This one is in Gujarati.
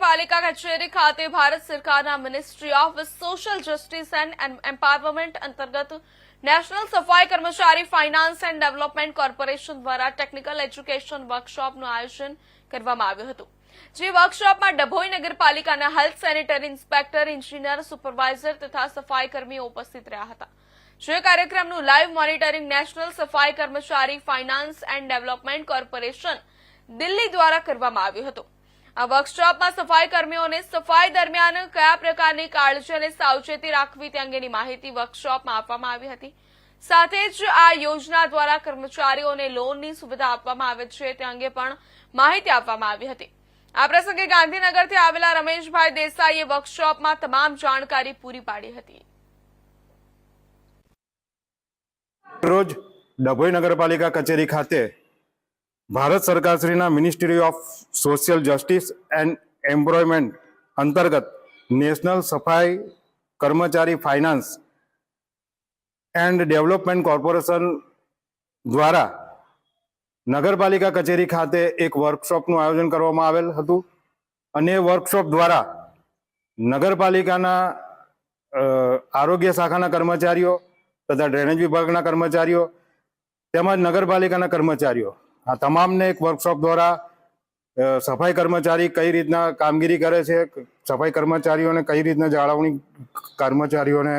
નગરપાલિકા કચેરી ખાતે ભારત સરકારના ministry of social justice and empowerment અંતર્ગત નેશનલ સફાઈ કર્મચારી ફાઇનાન્સ એન્ડ ડેવલપમેન્ટ કોર્પોરેશન દ્વારા ટેકનિકલ એજ્યુકેશન વર્કશોપનું આયોજન કરવામાં આવ્યું હતું. જે વર્કશોપમાં ડભોઈ નગરપાલિકાના health sanitary inspector engineer supervisor તથા સફાઈ કર્મીઓ ઉપસ્થિત રહ્યા હતા. જે કાર્યક્રમનું લાઈવ મોનિટરિંગ નેશનલ સફાઈ કર્મચારી finance and development corporation Delhi દ્વારા કરવામાં આવ્યું હતું. આ વર્કશોપમાં સફાઈ કર્મીઓને સફાઈ દરમિયાન કયા પ્રકારની કાળજી અને સાવચેતી રાખવી તે અંગેની માહિતી વર્કશોપમાં આપવામાં આવી હતી. સાથે જ આ યોજના દ્વારા કર્મચારીઓને લોનની સુવિધા આપવામાં આવે છે તે અંગે પણ માહિતી આપવામાં આવી હતી. આ પ્રસંગે ગાંધીનગરથી આવેલા રમેશભાઈ દેસાઈએ વર્કશોપમાં તમામ જાણકારી પૂરી પાડી હતી. રોજ ડભોઈ નગરપાલિકા કચેરી ખાતે Bharat સરકારશ્રીના ministry of social justice and employment અંતર્ગત નેશનલ સફાઈ કર્મચારી ફાઇનાન્સ એન્ડ ડેવલપમેન્ટ કોર્પોરેશન દ્વારા નગરપાલિકા કચેરી ખાતે એક વર્કશોપનું આયોજન કરવામાં આવેલ હતું અને એ વર્કશોપ દ્વારા નગરપાલિકાના આરોગ્ય શાખાના કર્મચારીઓ તથા ડ્રેનેજ વિભાગના કર્મચારીઓ તેમજ નગરપાલિકાના કર્મચારીઓ આ તમામને એક વર્કશોપ દ્વારા સફાઈ કર્મચારી કઈ રીતના કામગીરી કરે છે, સફાઈ કર્મચારીઓને કઈ રીતના જાળવણી, કર્મચારીઓને